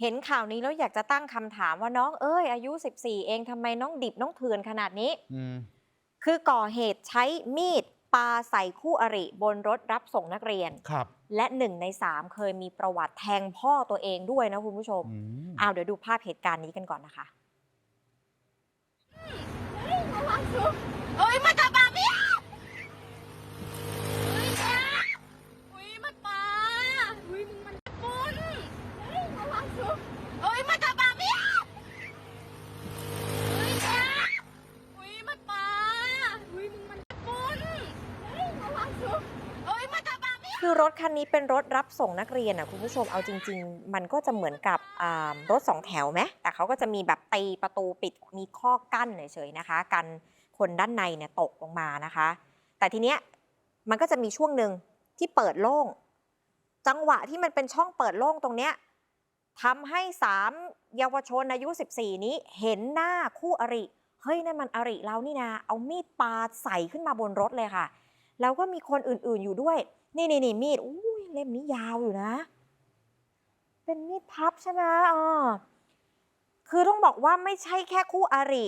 เห็นข่าวนี้แล้วอยากจะตั้งคำถามว่าน้องเอ้ยอายุ 14 เองทำไมน้องดิบน้องเถื่อนขนาดนี้ อืม คือก่อเหตุใช้มีดปาใส่คู่อริบนรถรับส่งนักเรียน ครับและหนึ่งในสามเคยมีประวัติแทงพ่อตัวเองด้วยนะคุณผู้ชม อืมเอาเดี๋ยวดูภาพเหตุการณ์นี้กันก่อนนะคะ เอ้ยมันจะปาพี่เฮ้ยแกอุ้ยมันปาอุ้ยมึงมันปุ้นเฮ้ยระวังสุเอ้ยมันจะปาพี่เฮ้ยแกอุ้ยมันปาอุ้ยมึงมันปุ้นเฮ้ยระวังสุเอ้ยมันจะปาพี่ คือรถคันนี้เป็นรถรับส่งนักเรียนอะคุณผู้ชมเอาจริง ๆ มันก็จะเหมือนกับอ่ารถสองแถวไหมแต่เขาก็จะมีแบบตีประตูปิดมีข้อกั้นเฉยๆนะคะ กันคนด้านในเนี่ยตกลงมานะคะ แต่ทีเนี้ยมันก็จะมีช่วงหนึ่งที่เปิดโล่ง จังหวะที่มันเป็นช่องเปิดโล่งตรงเนี้ยทำให้สามเยาวชนอายุ 14 นี้เห็นหน้าคู่อริเฮ้ยนั่นมันอริเรานี่นาเอามีดปาใส่ขึ้นมาบนรถเลยค่ะ แล้วก็มีคนอื่นๆอยู่ด้วย นี่นี่นี่มีดอุ้ยเล่มนี้ยาวอยู่นะ เป็นมีดพับใช่ไหมอ๋อคือต้องบอกว่าไม่ใช่แค่คู่อริ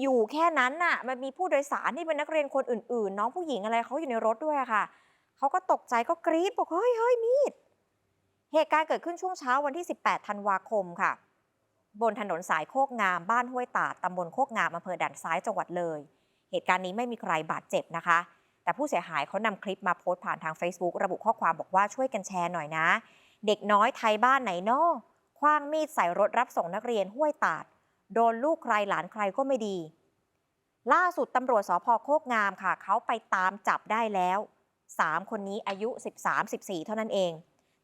อยู่แค่นั้นน่ะ มันมีผู้โดยสารที่เป็นนักเรียนคนอื่น ๆ น้องผู้หญิงอะไรเขาอยู่ในรถด้วยค่ะ เขาก็ตกใจก็กรี๊ดบอกเฮ้ยเฮ้ยมีด เหตุการณ์เกิดขึ้นช่วงเช้าวันที่ 18 ธันวาคมค่ะ บนถนนสายโคกงามบ้านห้วยตาดตำบลโคกงามอำเภอด่านซ้ายจังหวัดเลย เหตุการณ์นี้ไม่มีใครบาดเจ็บนะคะ แต่ผู้เสียหายเขานำคลิปมาโพสต์ผ่านทาง Facebook ระบุข้อความบอกว่าช่วยกันแชร์หน่อยนะ เด็กน้อยไทยบ้านไหนนอคว้างมีดใส่รถรับส่งนักเรียนห้วยตาด โดนลูกใครหลานใครก็ไม่ดี ล่าสุดตำรวจสพโคกงามค่ะ เขาไปตามจับได้แล้ว 3 คนนี้อายุ 13-14 เท่านั้นเอง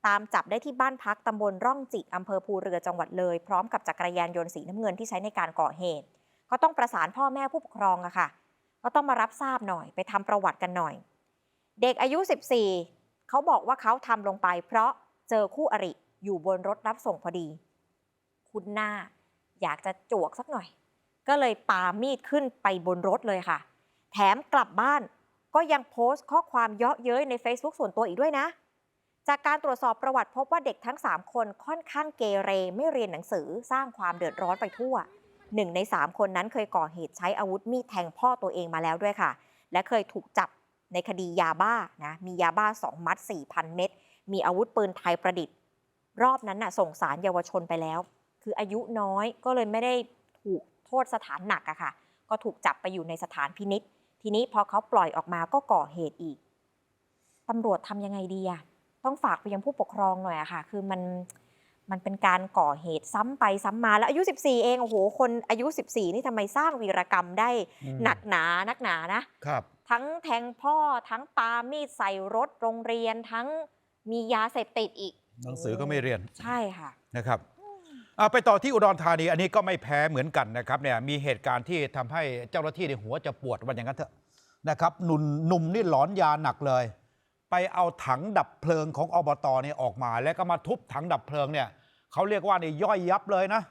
ตามจับได้ที่บ้านพักตำบลร่องจิกอำเภอภูเรือจังหวัดเลย พร้อมกับจักรยานยนต์สีน้ำเงินที่ใช้ในการก่อเหตุ ก็ต้องประสานพ่อแม่ผู้ปกครองอะค่ะ ก็ต้องมารับทราบหน่อย ไปทำประวัติกันหน่อย เด็กอายุ 14 เขาบอกว่าเขาทำลงไป เพราะเจอคู่อริอยู่บนรถรับส่งพอดี คุณหน้าอยากจะจวกสักหน่อย ก็เลยปามีดขึ้นไปบนรถเลยค่ะ แถมกลับบ้านก็ยังโพสต์ข้อความเยาะเย้ยใน Facebook ส่วนตัวอีกด้วยนะ จากการตรวจสอบประวัติพบว่าเด็กทั้ง 3 คนค่อนข้างเกเรไม่เรียนหนังสือสร้างความเดือดร้อนไปทั่ว หนึ่งใน3คนนั้นเคยก่อเหตุใช้อาวุธมีดแทงพ่อตัวเองมาแล้วด้วยค่ะ และเคยถูกจับในคดียาบ้านะมียาบ้า 2 มัด 4,000 เม็ดมีอาวุธปืนไทยประดิษฐ์ รอบนั้นน่ะส่งสารเยาวชนไปแล้ว คืออายุน้อยก็เลยไม่ได้ถูกโทษสถานหนักอะค่ะ ก็ถูกจับไปอยู่ในสถานพินิษทีนี้พอเขาปล่อยออกมาก็ก่อเหตุอีกตำรวจทำยังไงดีอะต้องฝากไปยังผู้ปกครองหน่อยอะค่ะ คือมัน มันเป็นการก่อเหตุซ้ำไปซ้ำมาแล้วอายุ 14 เองโอ้โหคนอายุ 14 นี่ทำไมสร้างวีรกรรมได้อืมหนักหนานักหนานะครับ ทั้งแทงพ่อทั้งปามีดใส่รถโรงเรียนทั้งมียาเสพติดอีก หนังสือก็ไม่เรียนใช่ค่ะนะครับเอาไปต่อที่อุดรธานีอันนี้ก็ไม่แพ้เหมือนกันนะครับเนี่ยมีเหตุการณ์ที่ทำให้เจ้าหน้าที่ในหัวจะปวดวันอย่างนั้นเถอะนะครับหนุ่มหนุ่มนี่หลอนยาหนักเลย ไปเอาถังดับเพลิงของอบตเนี่ยออกมา แล้วก็มาทุบถังดับเพลิงเนี่ยเขาเรียกว่าเนี่ยย่อยยับเลยนะ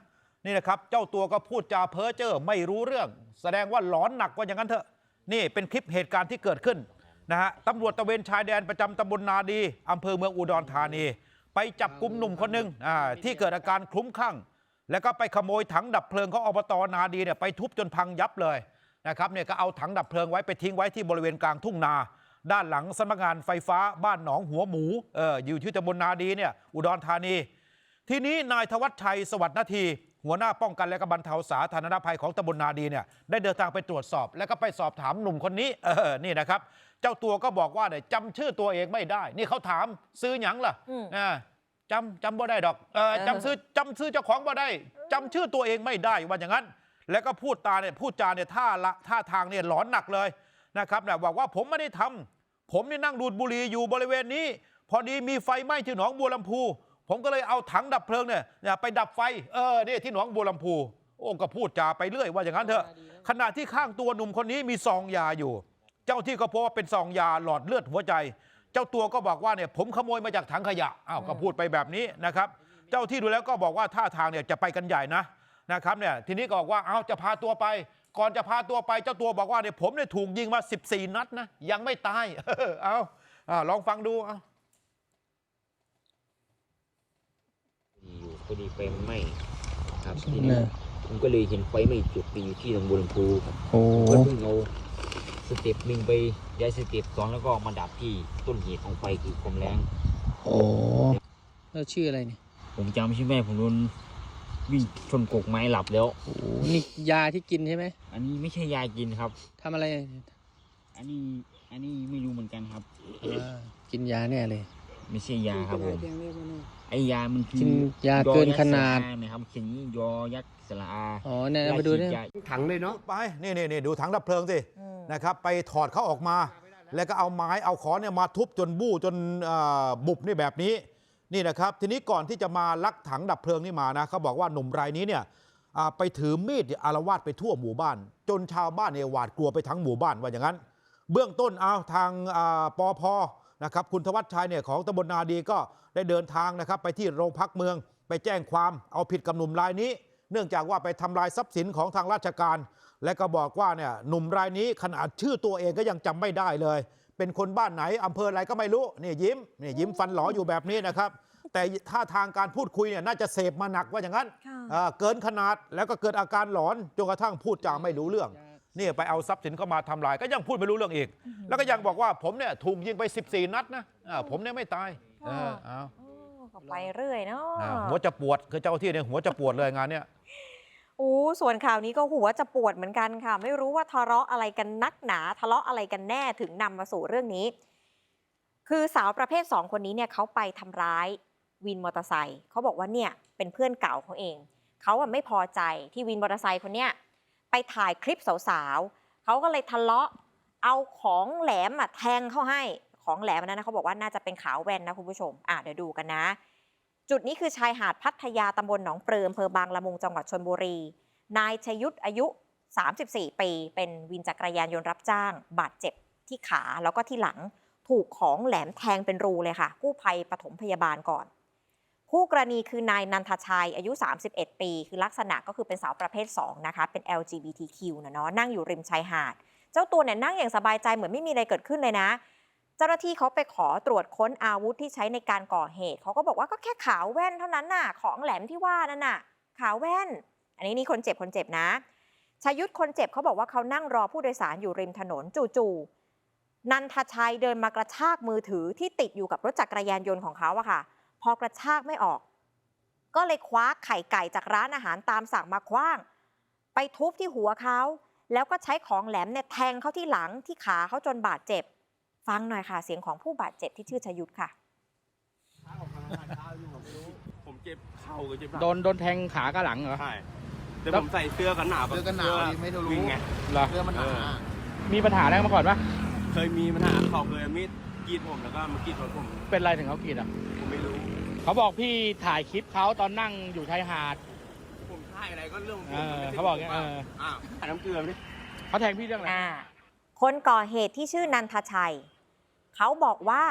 นี่นะครับ เจ้าตัวก็พูดจาเพ้อเจ้อไม่รู้เรื่อง แสดงว่าหลอนหนักกว่าอย่างนั้นเถอะ นี่เป็นคลิปเหตุการณ์ที่เกิดขึ้นนะฮะตำรวจตะเวนชายแดนประจำตำบลนาดีอำเภอเมืองอุดรธานี ไปจับกลุ่มหนุ่มคนหนึ่งอ่าที่เกิดอาการคลุ้มคลั่ง แล้วก็ไปขโมยถังดับเพลิงของอบตนาดีเนี่ยไปทุบจนพังยับเลยนะครับเนี่ยก็เอาถังดับเพลิงไว้ไปทิ้งไว้ที่บริเวณกลางทุ่งนา ด้านหลังสำนักงานไฟฟ้าบ้านหนองหัวหมูเอออยู่ที่ตำบลนาดีเนี่ยอุดรธานี ทีนี้นายธวัชชัยสวัสดิ์นาที หัวหน้าป้องกันและก็บรรเทาสาธารณภัยของตำบลนาดีเนี่ยได้เดินทางไปตรวจสอบ แล้วก็ไปสอบถามหนุ่มคนนี้เออนี่นะครับ เจ้าตัวก็บอกว่าเนี่ยจำชื่อตัวเองไม่ได้ นี่เขาถามซื้อหยังล่ะอืมอ่าจำจำบ่ได้ดอกเออเออจำซื้อจำซื้อเจ้าของบ่ได้จำชื่อตัวเองไม่ได้ว่าอย่างนั้น แล้วก็พูดตาเนี่ยพูดจาเนี่ยท่าละท่าทางเนี่ยหลอนหนักเลยนะครับเนี่ยบอกว่าผมไม่ได้ทำ ผมนี่นั่งดูดบุหรี่อยู่บริเวณนี้ พอดีมีไฟไหม้ที่หนองบัวลำพู ผมก็เลยเอาถังดับเพลิงเนี่ยเนี่ยไปดับไฟเออเนี่ยที่หนองบัวลำพู โอ้ก็พูดจาไปเรื่อยว่าอย่างนั้นเถอะ ขณะที่ข้างตัวหนุ่มคนนี้มีซองยาอยู่ เจ้าที่ก็พบว่าเป็นซองยาหลอดเลือดหัวใจ เจ้าตัวก็บอกว่าเนี่ยผมขโมยมาจากถังขยะอ้าวก็พูดไปแบบนี้นะครับ เจ้าที่ดูแล้วก็บอกว่าท่าทางเนี่ยจะไปกันใหญ่นะนะครับเนี่ยทีนี้ก็บอกว่าเอาจะพาตัวไป ก่อนจะพาตัวไปเจ้าตัวบอกว่าเนี่ยผมเนี่ยถูกยิงมา 14 นัดนะยังไม่ตาย เอาเอาลองฟังดูเอาดีอยู่พอดีไฟมันไหม้ครับทีนี้ผมก็เลยเห็นไฟไหม้จุดไปอยู่ที่หนองบัวลำพูครับโอ้ผมก็เพิ่งเอาสเต็ปหนึ่งไปย้ายสเต็ปสองแล้วก็มาดับที่ต้นเหตุของไฟคือความแรงโอ้แล้วชื่ออะไรเนี่ยผมจำชื่อแม่ผมโดน วิ่งชนกกไม้หลับแล้วโอ้นี่ยาที่กินใช่ไหม อันนี้ไม่ใช่ยากินครับ ทำอะไร อันนี้ อันนี้ไม่รู้เหมือนกันครับอ่ากินยาแน่เลย ไม่ใช่ยาครับผม ไอยามันคือกินยาเกินขนาดยอยักษ์สระอานะครับเขียนอย่างนี้ยอยักษ์สระอาอ๋อเนี่ยเอาไปดูเนี่ยยาฉียาถังเลยเนาะ ไป นี่นี่นี่ดูถังดับเพลิงสิอืมนะครับ ไปถอดเขาออกมา แล้วก็เอาไม้ เอาขอนเนี่ยมาทุบจนบู้จนเอ่อบุบนี่แบบนี้ นี่นะครับ ทีนี้ก่อนที่จะมาลักถังดับเพลิงนี่มานะเขาบอกว่าหนุ่มรายนี้เนี่ยไปถือมีดอารวาสไปทั่วหมู่บ้าน จนชาวบ้านเนี่ยหวาดกลัวไปทั้งหมู่บ้านว่าอย่างนั้น เบื้องต้นเอาทางปอพนะครับคุณธวัชชัยเนี่ยของตำบลนาดีก็ได้เดินทางนะครับ ไปที่โรงพักเมือง ไปแจ้งความเอาผิดกับหนุ่มรายนี้ เนื่องจากว่าไปทำลายทรัพย์สินของทางราชการ และก็บอกว่าเนี่ยหนุ่มรายนี้ขนาดชื่อตัวเองก็ยังจำไม่ได้เลย เป็นคนบ้านไหนอำเภออะไรก็ไม่รู้นี่ยิ้มนี่ยิ้มฟันหลออยู่แบบนี้นะครับ แต่ท่าทางการพูดคุยเนี่ยน่าจะเสพมาหนักว่าอย่างนั้นค่ะเอ่อเกินขนาดแล้วก็เกิดอาการหลอนจนกระทั่งพูดจาไม่รู้เรื่องนี่ไปเอาทรัพย์สินเข้ามาทำลาย ก็ยังพูดไม่รู้เรื่องอีก แล้วก็ยังบอกว่าผมเนี่ยถูกยิงไป 14 นัดนะอ่าผมเนี่ยไม่ตายเออเอาโอ้ก็ไปเรื่อยเนาะอ่าหัวจะปวดคือเจ้าที่เนี่ยหัวจะปวดเลยงานเนี่ย โอ้ส่วนข่าวนี้ก็หัวจะปวดเหมือนกันค่ะ ไม่รู้ว่าทะเลาะอะไรกันนักหนา ทะเลาะอะไรกันแน่ถึงนำมาสู่เรื่องนี้ คือสาวประเภทสองคนนี้เนี่ยเขาไปทำร้ายวินมอเตอร์ไซค์เขาบอกว่าเนี่ยเป็นเพื่อนเก่าเขาเอง เขาอะไม่พอใจที่วินมอเตอร์ไซค์คนเนี้ยไปถ่ายคลิปสาวๆเขาก็เลยทะเลาะเอาของแหลมอะแทงเข้าให้ของแหลมอันนั้นนะเขาบอกว่าน่าจะเป็นขาวแว่นนะคุณผู้ชม อะเดี๋ยวดูกันนะ จุดนี้คือชายหาดพัทยาตำบลหนองเปลืออำเภอบางละมุงจังหวัดชนบุรี นายชยุทธอายุ 34 ปี เป็นวินจักรยานยนต์รับจ้าง บาดเจ็บที่ขาแล้วก็ที่หลัง ถูกของแหลมแทงเป็นรูเลยค่ะ กู้ภัยปฐมพยาบาลก่อน คู่กรณีคือนายนันทชัยอายุ 31 ปี คือลักษณะก็คือเป็นสาวประเภท 2 นะคะ เป็น LGBTQ นะเนาะนั่งอยู่ริมชายหาด เจ้าตัวเนี่ยนั่งอย่างสบายใจเหมือนไม่มีอะไรเกิดขึ้นเลยนะ เจ้าหน้าที่เขาไปขอตรวจค้นอาวุธที่ใช้ในการก่อเหตุ เขาก็บอกว่าก็แค่ขาวแว่นเท่านั้นน่ะ ของแหลมที่ว่านั่นน่ะ ขาวแว่น อันนี้นี่คนเจ็บคนเจ็บนะชายุทธคนเจ็บเขาบอกว่าเขานั่งรอผู้โดยสารอยู่ริมถนนจู่ๆนันทชัยเดินมากระชากมือถือที่ติดอยู่กับรถจักรยานยนต์ของเขาอะค่ะ พอกระชากไม่ออก ก็เลยคว้าไข่ไก่จากร้านอาหารตามสั่งมาคว้าง ไปทุบที่หัวเขาแล้วก็ใช้ของแหลมเนี่ยแทงเขาที่หลังที่ขาเขาจนบาดเจ็บ ฟังหน่อยค่ะเสียงของผู้บาดเจ็บที่ชื่อชยุทธค่ะ ผมเจ็บเข่ากับเจ็บหลังโดนโดนแทงขากับหลังเหรอ ใช่แต่ผมใส่เสื้อกันหนาวเสื้อกันหนาวนี่ไม่รู้ วิ่งไงเหรอเสื้อมันหนามีปัญหาอะไรกันมาก่อนปะเคยมีปัญหาเขาเคยเอามีดกรีดผมแล้วก็มากรีดรถผมเป็นไรถึงเขากรีดอะ ผมไม่รู้ เขาบอกพี่ถ่ายคลิปเขาตอนนั่งอยู่ชายหาด ผมถ่ายอะไรก็เรื่องของผเอมอมันไม่ใช่เขาบอกอย่างเงี้ยผมเออ อ้าวถ่ายน้ำเกลือไหมนี่เขาแทงพี่เรื่องอะไร อ่าคนก่อเหตุที่ชื่อนันทชัย เขาบอกว่า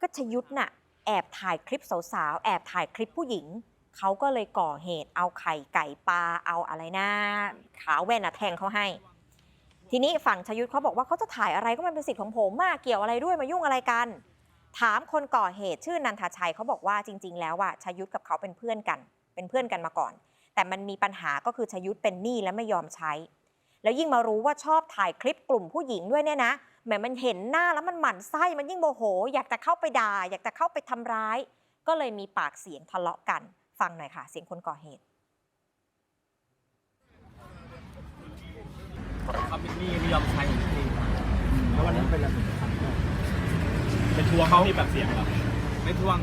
ก็ชยุทธน่ะแอบถ่ายคลิปสาวๆ แอบถ่ายคลิปผู้หญิง เขาก็เลยก่อเหตุเอาไข่ไก่ปลาเอาอะไรนะขาวแว่นน่ะแทงเขาให้ ทีนี้ฝั่งชยุทธเขาบอกว่าเขาจะถ่ายอะไรก็มันเป็นสิทธิ์ของผมมากเกี่ยวอะไรด้วยมายุ่งอะไรกัน ถามคนก่อเหตุชื่อนันทชัยเขาบอกว่าจริง ๆ แล้วอะชยุทธกับเขาเป็นเพื่อนกัน เป็นเพื่อนกันมาก่อน แต่มันมีปัญหาก็คือชยุทธเป็นหนี้และไม่ยอมใช้ แล้วยิ่งมารู้ว่าชอบถ่ายคลิปกลุ่มผู้หญิงด้วยเนี่ยนะแหมมันเห็นหน้าแล้วมันหมั่นไส้มันยิ่งโมโห อยากจะเข้าไปด่าอยากจะเข้าไปทำร้าย ก็เลยมีปากเสียงทะเลาะกัน ฟังหน่อยค่ะ เสียงคนก่อเหตุเขาเป็นหนี้ไม่ยอมใช้จริงแล้ววันนี้เป็นอะไรเป็นทัวร์เขาที่แบบเสียงเหรอไม่ทวง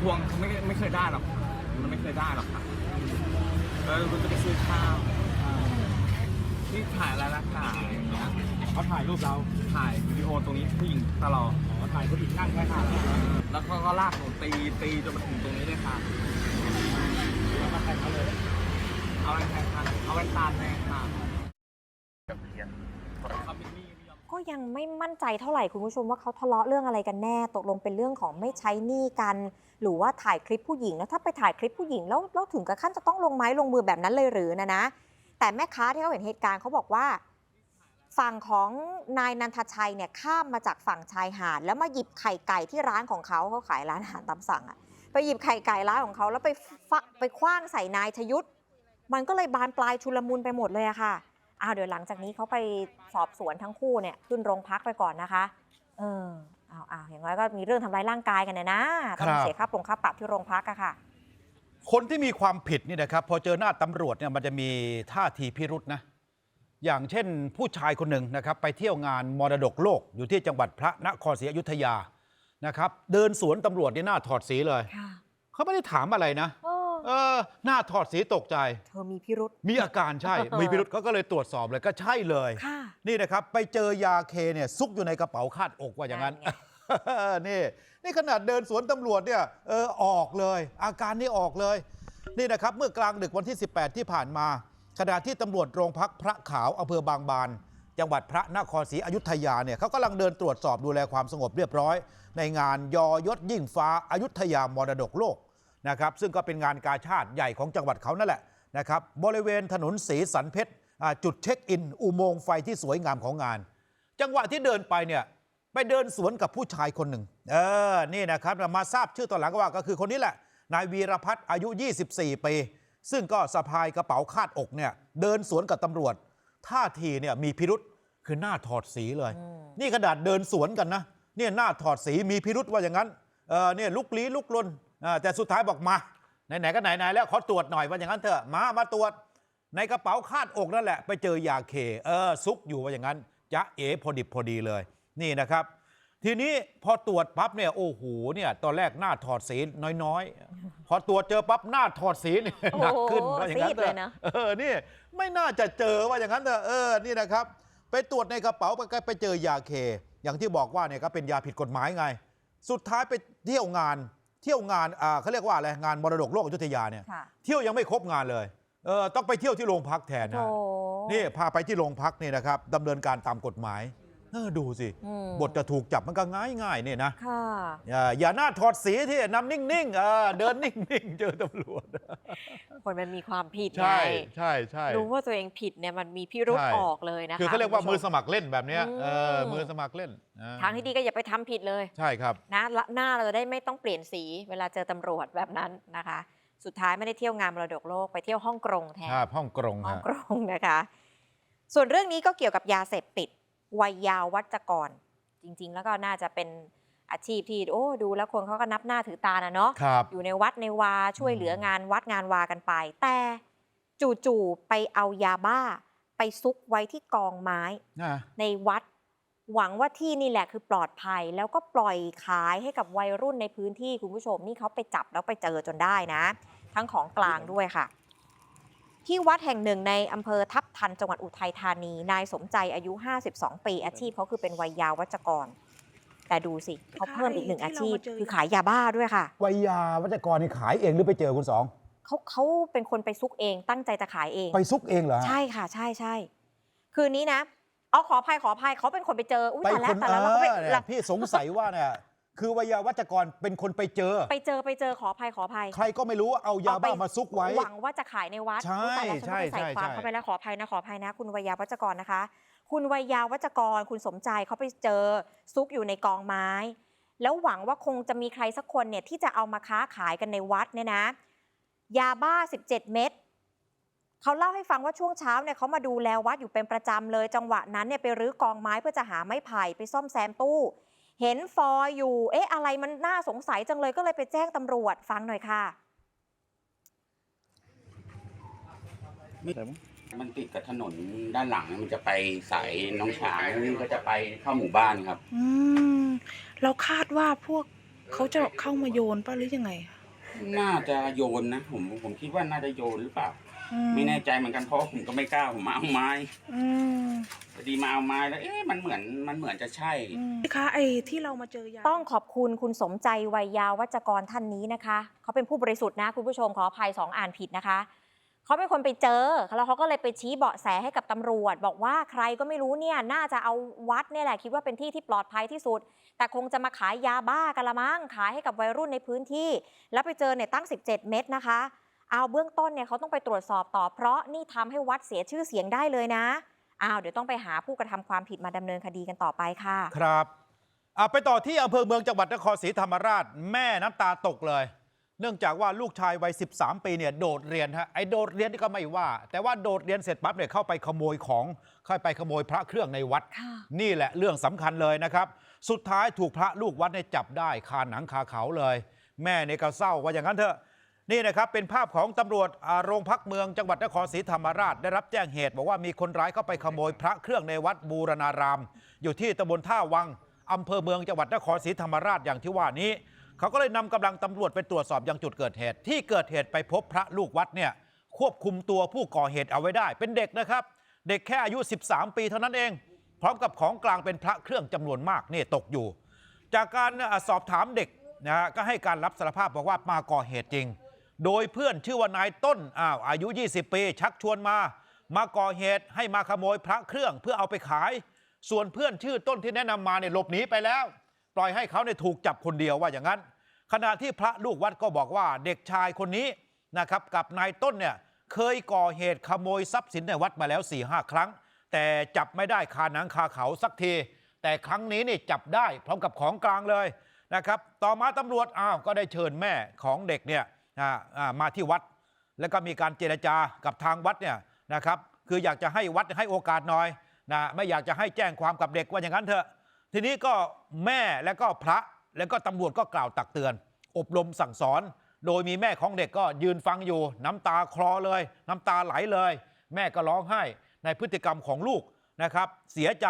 ทวงเขาไม่ไม่เคยได้หรอกมันไม่เคยได้หรอกครับเออคุณจะไปซื้อข้าว ที่ถ่ายอะไรลักษณะอะไรอย่างเงี้ยเขาถ่ายรูปเราถ่ายวิดีโอตรงนี้ผู้หญิงตลอดอ๋อถ่ายผู้หญิงนั่งชายหาดแล้วเขาก็ลากหนูตีตีจนมาถึงตรงนี้เลยค่ะแล้วมาแทงเขาเลย เอาแรงแทงค่ะเอาแรงตาแทงค่ะเขาเป็นหนี้ไม่ยอม ก็ยังไม่มั่นใจเท่าไหร่คุณผู้ชมว่าเขาทะเลาะเรื่องอะไรกันแน่ ตกลงเป็นเรื่องของไม่ใช้หนี้กัน หรือว่าถ่ายคลิปผู้หญิงแล้วถ้าไปถ่ายคลิปผู้หญิงแล้วแล้วถึงกับขั้นจะต้องลงไม้ลงมือแบบนั้นเลยหรือนะนะ แต่แม่ค้าที่เขาเห็นเหตุการณ์เขาบอกว่า ฝั่งของนายนันทชัยเนี่ยข้ามมาจากฝั่งชายหาดแล้วมาหยิบไข่ไก่ที่ร้านของเขาเขาขายร้านอาหารตามสั่งอะไปหยิบไข่ไก่ร้านของเขาแล้วไปฟะไปคว้างใส่นายชยุทธมันก็เลยบานปลายชุลมุนไปหมดเลยอะค่ะอ้าวเดี๋ยวหลังจากนี้เขาไปสอบสวนทั้งคู่เนี่ยขึ้นโรงพักไปก่อนนะคะ เออเอาเอาอย่างน้อยก็มีเรื่องทำร้ายร่างกายกันนะนะต้องครับเสียค่าปรงค่าปรับที่โรงพักอะค่ะ คนที่มีความผิดนี่นะครับพอเจอหน้าตำรวจเนี่ยมันจะมีท่าทีพิรุษนะ อย่างเช่นผู้ชายคนหนึ่งนะครับไปเที่ยวงานมรดกโลกอยู่ที่จังหวัดพระนครศรีอยุธยานะครับ เดินสวนตำรวจนี่หน้าถอดสีเลย ค่ะเขาไม่ได้ถามอะไรนะ เออเออหน้าถอดสีตกใจ เธอมีพิรุษ มีอาการใช่ มีพิรุษเขาก็เลยตรวจสอบเลยก็ใช่เลย ค่ะ นี่นะครับ ไปเจอยาเคเนี่ยซุกอยู่ในกระเป๋าคาดอกว่าอย่างนั้น นั่นไง นี่นี่ขนาดเดินสวนตำรวจเนี่ยเออออกเลย อาการนี่ออกเลย นี่นะครับเมื่อกลางดึกวันที่ 18 ที่ผ่านมาขณะที่ตำรวจโรงพักพระขาวอำเภอบางบาน จังหวัดพระนครศรีอยุธยาเนี่ยเขากำลังเดินตรวจสอบดูแลความสงบเรียบร้อย ในงานยอยศยิ่งฟ้าอายุทยามรดกโลกนะครับซึ่งก็เป็นงานกาชาติใหญ่ของจังหวัดเขานั่นแหละนะครับบริเวณถนนศรีสันเพชรจุดเช็คอิน อุโมงค์ไฟที่สวยงามของงาน จังหวะที่เดินไปเนี่ย ไปเดินสวนกับผู้ชายคนหนึ่ง เออ นี่นะครับมาทราบชื่อตอนหลังว่าก็คือคนนี้แหละ นายวีรพัฒน์อายุ 24 ปี ซึ่งก็สะพายกระเป๋าคาดอกเนี่ย เดินสวนกับตำรวจ ท่าทีเนี่ยมีพิรุษคือหน้าถอดสีเลยอืมนี่ขนาดเดินสวนกันนะ เนี่ยหน้าถอดสีมีพิรุษว่าอย่างนั้น เออ เนี่ยลุกลี้ลุกลนอ่าแต่สุดท้ายบอกมา ไหนๆก็ไหนๆแล้วขอตรวจหน่อยว่าอย่างนั้นเถอะ มา มาตรวจ ในกระเป๋าคาดอกนั่นแหละ ไปเจอยาเค เออซุกอยู่ว่าอย่างนั้นจะเอ๋พอดิบพอดีเลย นี่นะครับ ทีนี้พอตรวจปั๊บเนี่ยโอ้โหเนี่ยตอนแรกหน้าถอดสีน้อยๆ พอตรวจเจอปั๊บหน้าถอดสีเนี่ยหนักขึ้นโอ้โหว่าอย่างนั้นซีดเลยนะเออนี่ไม่น่าจะเจอว่าอย่างนั้นเถอะเออนี่นะครับ ไปตรวจในกระเป๋าไปไปเจอยาเค อย่างที่บอกว่าเนี่ยก็เป็นยาผิดกฎหมายไง สุดท้ายไปเที่ยวงานเที่ยวงานอ่าเขาเรียกว่าอะไรงานมรดกโลกอยุธยาเนี่ยค่ะเที่ยวยังไม่ครบงานเลยเออต้องไปเที่ยวที่โรงพักแทนโอ้นะนี่พาไปที่โรงพักนี่นะครับดำเนินการตามกฎหมาย เออดูสิ อืมบทจะถูกจับมันก็ง่ายง่ายๆเนี่ยนะค่ะอย่าอย่าหน้าถอดสีที่นำนิ่งๆเออเดินนิ่งๆ เจอตำรวจ คนมันมีความผิดไงใช่ใช่ใช่ รู้ว่าตัวเองผิดเนี่ยมันมีพิรุษใช่ ออกเลยนะคะคือเขาเรียกว่าณมือผู้ช สมัครเล่นแบบเนี้ยอืม เออมือสมัครเล่นอ่ทางที่ดีก็อย่าไปทำผิดเลย ใช่ครับ นะละหน้าเราจะได้ไม่ต้องเปลี่ยนสีเวลาเจอตำรวจแบบนั้นนะคะ สุดท้ายไม่ได้เที่ยวงานมรดกโลกไปเที่ยวฮ่องกงแทน ภาพห้องกรงฮ่องฮะกงนะคะ ส่วนเรื่องนี้ก็เกี่ยวกับยาเสพติด วัยยาวัจกร จริง ๆ แล้วก็น่าจะเป็นอาชีพที่โอ้ดูแล้วคนเขาก็นับหน้าถือตานะเนาะครับอยู่ในวัดในวาช่วยเหลืองานวัดงานวากันไป แต่จู่ๆไปเอายาบ้า ไปซุกไว้ที่กองไม้ นะในวัด หวังว่าที่นี่แหละคือปลอดภัยแล้วก็ปล่อยขายให้กับวัยรุ่นในพื้นที่คุณผู้ชมนี่เขาไปจับแล้วไปเจอจนได้นะ ทั้งของกลางด้วยค่ะ ที่วัดแห่งหนึ่งในอำเภอทับทันจังหวัดอุทัยธานี นายสมใจอายุ 52 ปี อาชีพเขาคือเป็นวัยยาวัจกร แต่ดูสิเขาเพิ่มอีกหนึ่งอาชีพ คือขายยาบ้าด้วยค่ะ วัยยาวัจกรนี่ขายเองหรือไปเจอคุณสองเขาเขาเป็นคนไปซุกเองตั้งใจจะขายเอง ไปซุกเองเหรอฮะใช่ค่ะ ใช่ใช่ คืนนี้นะ เอาขออภัยขออภัยเขาเป็นคนไปเจอ อุ้ยไปแต่คแล้วนแต่เอแล้วเราก็ไปอเนี่ยพี่สงสัยว่าเนี่ย คือวัยยาวัจกรเป็นคนไปเจอ ไปเจอไปเจอขออภัยขออภัย ใครก็ไม่รู้ว่าเอายาบ้ามาซุกไว้ หวังว่าจะขายในวัดใช่อุ๊ยแต่แล้วฉันก็ไปใช่ใส่ใช่ความใช่เข้าไปแล้วขออภัยนะขออภัยนะ คุณวัยยาวัจกรนะคะ คุณวัยยาวัจกรคุณสมใจเขาไปเจอซุกอยู่ในกองไม้ แล้วหวังว่าคงจะมีใครสักคนเนี่ยที่จะเอามาค้าขายกันในวัดเนี่ยนะ ยาบ้า 17 เม็ดเขาเล่าให้ฟังว่าช่วงเช้าเนี่ยเขามาดูแลวัดอยู่เป็นประจำเลยจังหวะนั้นเนี่ยไปรื้อกองไม้เพื่อจะหาไม้ไผ่ไปซ่อมแซมตู้ เห็นฟอยอยู่ เอ๊ะ อะไรมันน่าสงสัยจังเลยก็เลยไปแจ้งตำรวจฟังหน่อยค่ะ มันติดกับถนนด้านหลังมันจะไปสายหน้องฉางแล้วนี่ก็จะไปเข้าหมู่บ้านครับ อืมเราคาดว่าพวกเขาจะเข้ามาโยนป่ะหรือยังไง น่าจะโยนนะ ผมผมคิดว่าน่าจะโยนหรือเปล่า อืไม่แน่ใจเหมือนกันเพราะว่าผมก็ไม่กล้าผมมาเอาไม้อืมพอดีมาเอาไม้แล้วเอ๊ะมันเหมือนมันเหมือนจะใช่ อืมคะไอ้ที่เรามาเจอยา ต้องขอบคุณคุณสมใจวัยยาวัจกรท่านนี้นะคะ เขาเป็นผู้บริสุทธิ์นะคุณผู้ชมขออภัยสองอ่านผิดนะคะ เขาเป็นคนไปเจอแล้วเขาก็เลยไปชี้เบาะแสให้กับตำรวจ บอกว่าใครก็ไม่รู้เนี่ยน่าจะเอาวัดเนี่ยแหละคิดว่าเป็นที่ที่ปลอดภัยที่สุด แต่คงจะมาขายยาบ้ากันละมั้งขายให้กับวัยรุ่นในพื้นที่ แล้วไปเจอเนี่ยตั้ง 17 เม็ดนะคะ เอาเบื้องต้นเนี่ยเขาต้องไปตรวจสอบต่อเพราะนี่ทำให้วัดเสียชื่อเสียงได้เลยนะอ้าวเดี๋ยวต้องไปหาผู้กระทำความผิดมาดำเนินคดีกันต่อไปค่ะ ครับอะไปต่อที่อำเภอเมืองจังหวัดนครศรีธรรมราช แม่น้ำตาตกเลย เนื่องจากว่าลูกชายวัย 13 ปีเนี่ยโดดเรียนฮะไอ้โดดเรียนนี่ก็ไม่ว่า แต่ว่าโดดเรียนเสร็จปั๊บเนี่ยเข้าไปขโมยของเข้าไปขโมยพระเครื่องในวัดค่ะนี่แหละเรื่องสำคัญเลยนะครับ สุดท้ายถูกพระลูกวัดเนี่ยจับได้คาหนังคาเขาเลย แม่เนี่ยก็เศร้าว่าอย่างนั้นเถอะ นี่นะครับเป็นภาพของตำรวจโรงพักเมืองจังหวัดนครศรีธรรมราช ได้รับแจ้งเหตุ บอกว่ามีคนร้ายเข้าไปขโมยพระเครื่องในวัดบูรณาราม อยู่ที่ตำบลท่าวังอำเภอเมืองจังหวัดนครศรีธรรมราชอย่างที่ว่านี้ เขาก็เลยนำกำลังตำรวจไปตรวจสอบยังจุดเกิดเหตุ ที่เกิดเหตุไปพบพระลูกวัดเนี่ยควบคุมตัวผู้ก่อเหตุเอาไว้ได้ เป็นเด็กนะครับ เด็กแค่อายุ 13 ปีเท่านั้นเอง พร้อมกับของกลางเป็นพระเครื่องจำนวนมากนี่ตกอยู่ จากการสอบถามเด็กนะฮะก็ให้การรับสารภาพบอกว่ามาก่อเหตุจริง โดยเพื่อนชื่อว่านายต้นอ้าวอายุ 20 ปี ชักชวนมา มาก่อเหตุให้มาขโมยพระเครื่องเพื่อเอาไปขาย ส่วนเพื่อนชื่อต้นที่แนะนำมาเนี่ยหลบหนีไปแล้ว ปล่อยให้เขาเนี่ยถูกจับคนเดียวว่าอย่างนั้น ขณะที่พระลูกวัดก็บอกว่าเด็กชายคนนี้นะครับกับนายต้นเนี่ยเคยก่อเหตุขโมยทรัพย์สินในวัดมาแล้ว4ีหครั้ง แต่จับไม่ได้คาหนังคาเขาสักที แต่ครั้งนี้นี่จับได้พร้อมกับของกลางเลยนะครับ ต่อมาตำรวจอ้าวก็ได้เชิญแม่ของเด็กเนี่ย อ่าอ่ามาที่วัด แล้วก็มีการเจรจากับทางวัดเนี่ยนะครับ คืออยากจะให้วัดให้โอกาสหน่อยนะไม่อยากจะให้แจ้งความกับเด็กว่าอย่างนั้นเถอะ ทีนี้ก็แม่แล้วก็พระแล้วก็ตำรวจก็กล่าวตักเตือน อบรมสั่งสอน โดยมีแม่ของเด็กก็ยืนฟังอยู่ น้ำตาคลอเลย น้ำตาไหลเลย แม่ก็ร้องไห้ในพฤติกรรมของลูกนะครับ เสียใจ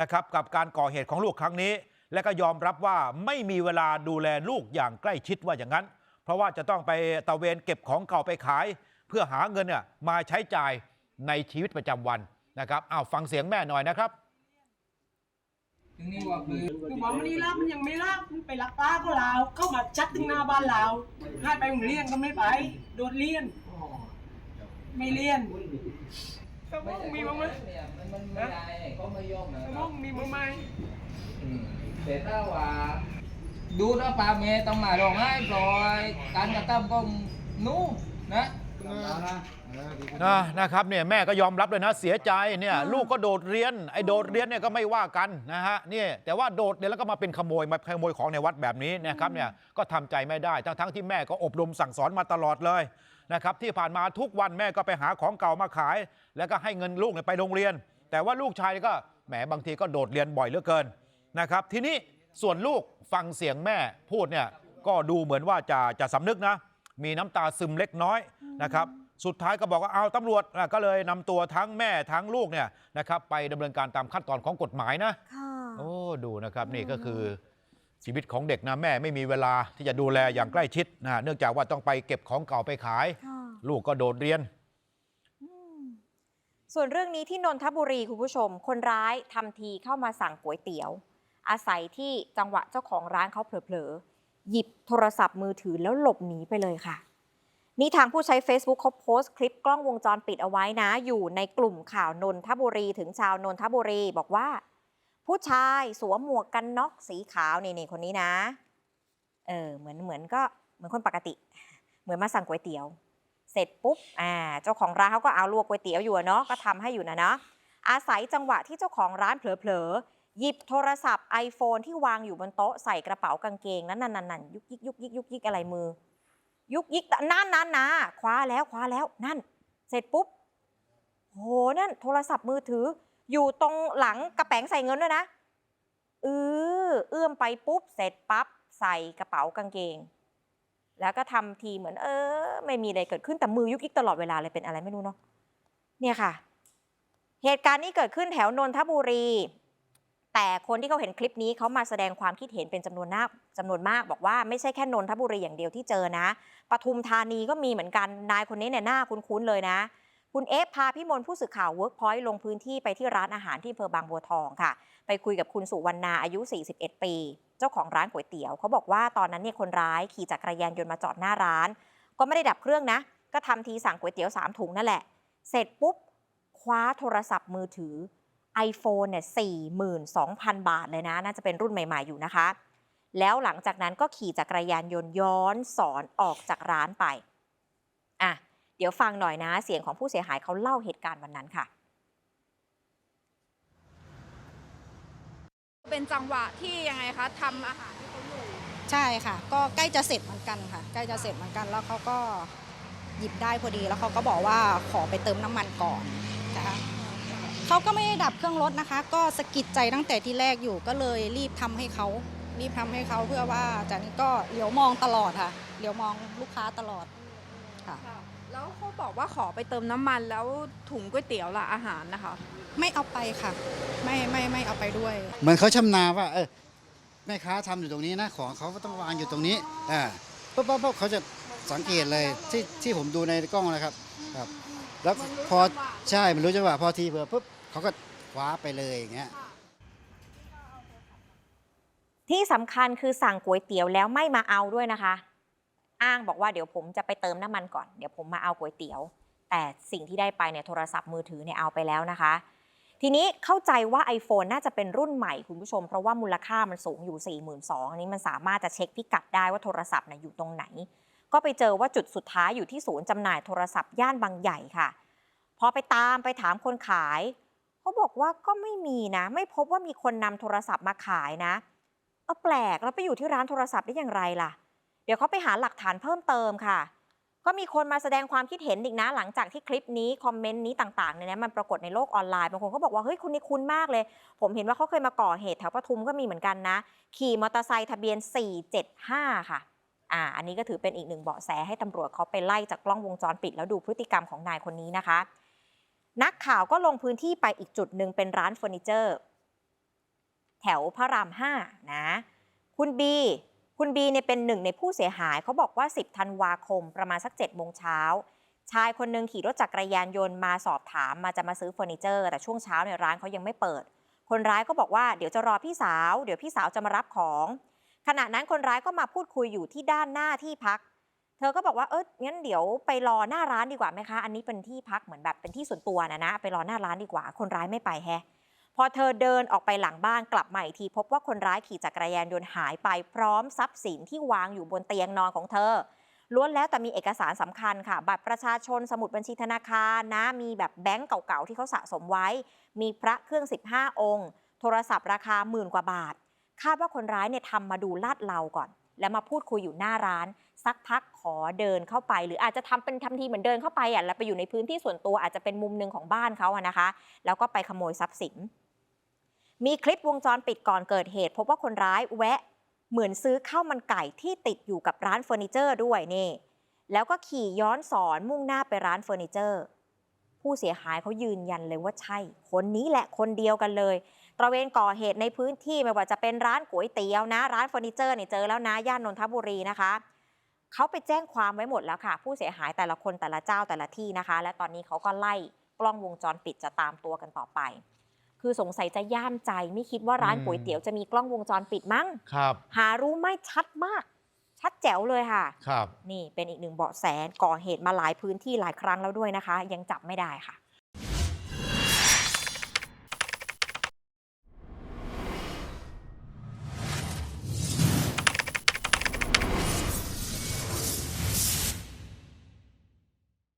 นะครับกับการก่อเหตุของลูกครั้งนี้ และก็ยอมรับว่าไม่มีเวลาดูแลลูกอย่างใกล้ชิดว่าอย่างนั้น ราะว่าจะต้องไปตะเวนเก็บของเก่าไปขาย เพื่อหาเงินเนี่ยมาใช้จ่ายในชีวิตประจำวันนะครับอ้าวฟังเสียงแม่หน่อยนะครับคือบอกมันนี่รับมันยังไม่รับมันไปรับป้าก็ลาวเข้ามาชัดถึงหน้าบ้านเราให้ไปโรงเรียนก็ไม่ไป โดดเรียน ไม่เรียนสมองมีมั้งไหมสมองมีมั้งไหมแต่ถ้าว่า ดูแล้วป่าเมต้องมาร้องไห้ปล่อยการกระทำของหนู้นะนะนะครับเนี่ยแม่ก็ยอมรับเลยนะเสียใจเนี่ยลูกก็โดดเรียนไอ้โดดเรียนเนี่ยก็ไม่ว่ากันนะฮะนี่แต่ว่าโดดเรียนแล้วก็มาเป็นขโมยมาขโมยของในวัดแบบนี้นะครับเนี่ยก็ทำใจไม่ได้ทั้งทั้งที่แม่ก็อบรมสั่งสอนมาตลอดเลยนะครับที่ผ่านมาทุกวันแม่ก็ไปหาของเก่ามาขาย แล้วก็ให้เงินลูกไปโรงเรียน แต่ว่าลูกชายก็แหมบางทีก็โดดเรียนบ่อยเหลือเกินนะครับทีนี้ ส่วนลูกฟังเสียงแม่พูดเนี่ยก็ดูเหมือนว่าจะจะสำนึกนะ มีน้ำตาซึมเล็กน้อยนะครับ สุดท้ายก็บอกว่าเอาตำรวจอะก็เลยนำตัวทั้งแม่ทั้งลูกเนี่ยนะครับไปดำเนินการตามขั้นตอนของกฎหมายนะ ค่ะ โอ้ ดูนะครับ นี่ก็คือชีวิตของเด็กนะแม่ไม่มีเวลาที่จะดูแลอย่างใกล้ชิดนะเนื่องจากว่าต้องไปเก็บของเก่าไปขาย ค่ะ ลูกก็โดดเรียน ส่วนเรื่องนี้ที่นนทบุรีคุณผู้ชม คนร้ายทำทีเข้ามาสั่งก๋วยเตี๋ยว อาศัยที่จังหวะเจ้าของร้านเขาเผลอๆหยิบโทรศัพท์มือถือแล้วหลบหนีไปเลยค่ะ นี่ทางผู้ใช้ Facebook เขาโพสต์คลิปกล้องวงจรปิดเอาไว้นะ อยู่ในกลุ่มข่าวนนทบุรีถึงชาวนนทบุรีบอกว่า ผู้ชายสวมหมวกกันน็อกสีขาวนี่นี่คนนี้นะ เออเหมือนเหมือนก็เหมือนคนปกติ เหมือนมาสั่งก๋วยเตี๋ยว เสร็จปุ๊บอ่าเจ้าของร้านเขาก็เอาลวกก๋วยเตี๋ยวอยู่เนาะก็ทำให้อยู่นะเนาะอาศัยจังหวะที่เจ้าของร้านเผลอๆ หยิบโทรศัพท์ iPhone ที่วางอยู่บนโต๊ะใส่กระเป๋ากางเกงนั่นนั่นนันยุกยิกยุกยิกยุกยิกอะไรมือ ยุกยิกนั่นนั่นนะคว้าแล้วคว้าแล้วนั่น เสร็จปุ๊บโหนั่น โทรศัพท์มือถือ อยู่ตรงหลังกระแป๋งใส่เงินด้วยนะเออเอื้อมไปปุ๊บ เสร็จปั๊บใส่กระเป๋ากางเกง แล้วก็ทำทีเหมือน เออ ไม่มีอะไรเกิดขึ้นแต่มือยุกยิกตลอดเวลาเลยเป็นอะไรไม่รู้เนาะเนี่ยค่ะ เหตุการณ์นี้เกิดขึ้นแถวนนทบุรี แต่คนที่เขาเห็นคลิปนี้เขามาแสดงความคิดเห็นเป็นจำนวนมากจำนวนมาก บอกว่าไม่ใช่แค่นนทบุรีอย่างเดียวที่เจอนะปทุมธานีก็มีเหมือนกันนายคนนี้เนี่ยหน้าคุ้นๆเลยนะ คุณเอฟพาพิมลผู้สื่อข่าวเวิร์กพอยต์ลงพื้นที่ไปที่ร้านอาหารที่อำเภอบางบัวทองค่ะ ไปคุยกับคุณสุวรรณาอายุ 41 ปี เจ้าของร้านก๋วยเตี๋ยวเขาบอกว่าตอนนั้นเนี่ยคนร้ายขี่จักรยานยนต์มาจอดหน้าร้าน ก็ไม่ได้ดับเครื่องนะ ก็ทำทีสั่งก๋วยเตี๋ยว3ถุงนั่นแหละ เสร็จปุ๊บคว้าโทรศัพท์มือถือ iPhone เนี่ย42,000 บาทเลยนะ น่าจะเป็นรุ่นใหม่ ๆ อยู่นะคะ แล้วหลังจากนั้นก็ขี่จักรยานยนต์ย้อนสอนออกจากร้านไป อะ เดี๋ยวฟังหน่อยนะ เสียงของผู้เสียหายเขาเล่าเหตุการณ์วันนั้นค่ะ เป็นจังหวะที่ยังไงคะทำอาหารที่เขาอยู่ใช่ค่ะ ก็ใกล้จะเสร็จเหมือนกันค่ะ ใกล้จะเสร็จเหมือนกันแล้วเขาก็หยิบได้พอดีแล้วเขาก็บอกว่าขอไปเติมน้ำมันก่อนนะคะ เขาก็ไม่ได้ดับเครื่องรถนะคะ ก็สะกิดใจตั้งแต่ที่แรกอยู่ก็เลยรีบทำให้เขารีบทำให้เขาเพื่อว่าจากนี้ก็เหลียวมองตลอดค่ะเหลียวมองลูกค้าตลอดค่ะ แล้วเขาบอกว่าขอไปเติมน้ำมันแล้วถุงก๋วยเตี๋ยวละอาหารนะคะ ไม่เอาไปค่ะ ไม่ไม่ไม่เอาไปด้วย เหมือนเขาชำนาญว่า เออแม่ค้าทำอยู่ตรงนี้นะของเขาก็ต้องวางอยู่ตรงนี้อ่าปุ๊บปุ๊บปุ๊บเขาจะสังเกตเลยที่ที่ผมดูในกล้องนะครับครับ แล้วพอใช่มันรู้จังหวะพอทีเผื่อปุ๊บ เขาก็คว้าไปเลยอย่างเงี้ย ที่สำคัญคือสั่งก๋วยเตี๋ยวแล้วไม่มาเอาด้วยนะคะ อ้างบอกว่าเดี๋ยวผมจะไปเติมน้ำมันก่อน เดี๋ยวผมมาเอาก๋วยเตี๋ยว แต่สิ่งที่ได้ไปเนี่ยโทรศัพท์มือถือเนี่ยเอาไปแล้วนะคะ ทีนี้เข้าใจว่า iPhone น่าจะเป็นรุ่นใหม่คุณผู้ชม เพราะว่ามูลค่ามันสูงอยู่ 4 2 0 0 0อันนี้มันสามารถจะเช็คพิกัดได้ว่าโทรศัพท์น่ะอยู่ตรงไหน ก็ไปเจอว่าจุดสุดท้ายอยู่ที่ศูนย์จำหน่ายโทรศัพท์ย่านบางใหญ่ค่ะ พอไปตามไปถามคนขาย เขาบอกว่าก็ไม่มีนะ ไม่พบว่ามีคนนำโทรศัพท์มาขายนะเออแปลกแล้วไปอยู่ที่ร้านโทรศัพท์ได้อย่างไรล่ะ เดี๋ยวเขาไปหาหลักฐานเพิ่มเติมค่ะ ก็มีคนมาแสดงความคิดเห็นอีกนะ หลังจากที่คลิปนี้คอมเมนต์นี้ต่างๆเนี่ยนะมันปรากฏในโลกออนไลน์บางคนก็บอกว่าเฮ้ยคุณนี่คุ้นมากเลย ผมเห็นว่าเขาเคยมาก่อเหตุแถวปทุมก็มีเหมือนกันนะ ขี่มอเตอร์ไซค์ทะเบียน 475 ค่ะอ่าอันนี้ก็ถือเป็นอีกหนึ่งเบาะแสให้ตำรวจเขาไปไล่จากกล้องวงจรปิด แล้วดูพฤติกรรมของนายคนนี้นะคะ นักข่าวก็ลงพื้นที่ไปอีกจุดหนึ่งเป็นร้านเฟอร์นิเจอร์ แถวพระรามห้านะ คุณบี คุณบีเนี่ยเป็นหนึ่งในผู้เสียหายเขาบอกว่า 10ธันวาคมประมาณสัก7โมงเช้าชายคนหนึ่งขี่รถจักรยานยนต์มาสอบถามมาจะมาซื้อเฟอร์นิเจอร์แต่ช่วงเช้าเนี่ยร้านเขายังไม่เปิด คนร้ายก็บอกว่าเดี๋ยวจะรอพี่สาว เดี๋ยวพี่สาวจะมารับของ ขณะนั้นคนร้ายก็มาพูดคุยอยู่ที่ด้านหน้าที่พัก เธอก็บอกว่าเอองั้นเดี๋ยวไปรอหน้าร้านดีกว่าไหมคะ อันนี้เป็นที่พักเหมือนแบบเป็นที่ส่วนตัวนะนะ ไปรอหน้าร้านดีกว่า คนร้ายไม่ไปแฮะพอเธอเดินออกไปหลังบ้านกลับมาอีกที พบว่าคนร้ายขี่จักรยานยนต์หายไปพร้อมทรัพย์สินที่วางอยู่บนเตียงนอนของเธอล้วนแล้วแต่มีเอกสารสำคัญค่ะ บัตรประชาชนสมุดบัญชีธนาคารนะ มีแบบแบงก์เก่าๆ ที่เขาสะสมไว้ มีพระเครื่อง 15 องค์ โทรศัพท์ราคาหมื่นกว่าบาท คาดว่าคนร้ายเนี่ยทำมาดูลาดเหลาก่อน แล้วมาพูดคุยอยู่หน้าร้าน สักพักขอเดินเข้าไป หรืออาจจะทำเป็นทำทีเหมือนเดินเข้าไปอะแล้วไปอยู่ในพื้นที่ส่วนตัวอาจจะเป็นมุมหนึ่งของบ้านเขาอะนะคะ แล้วก็ไปขโมยทรัพย์สิน มีคลิปวงจรปิดก่อนเกิดเหตุ พบว่าคนร้ายแวะเหมือนซื้อข้าวมันไก่ที่ติดอยู่กับร้านเฟอร์นิเจอร์ด้วยนี่ แล้วก็ขี่ย้อนสอนมุ่งหน้าไปร้านเฟอร์นิเจอร์ ผู้เสียหายเขายืนยันเลยว่าใช่ คนนี้แหละคนเดียวกันเลย ตระเวนก่อเหตุในพื้นที่ไม่ว่าจะเป็นร้านก๋วยเตี๋ยวนะ ร้านเฟอร์นิเจอร์เนี่ยเจอแล้วนะย่านนนทบุรีนะคะเขาไปแจ้งความไว้หมดแล้วค่ะ ผู้เสียหายแต่ละคนแต่ละเจ้าแต่ละที่นะคะ และตอนนี้เขาก็ไล่กล้องวงจรปิดจะตามตัวกันต่อไป คือสงสัยจะย่ามใจไม่คิดว่าร้านอืมก๋วยเตี๋ยวจะมีกล้องวงจรปิดมั้งครับ หารู้ไหม่ชัดมาก ชัดแจ๋วเลยค่ะ ครับ นี่เป็นอีกหนึ่งเบาะแสก่อเหตุมาหลายพื้นที่หลายครั้งแล้วด้วยนะคะ ยังจับไม่ได้ค่ะ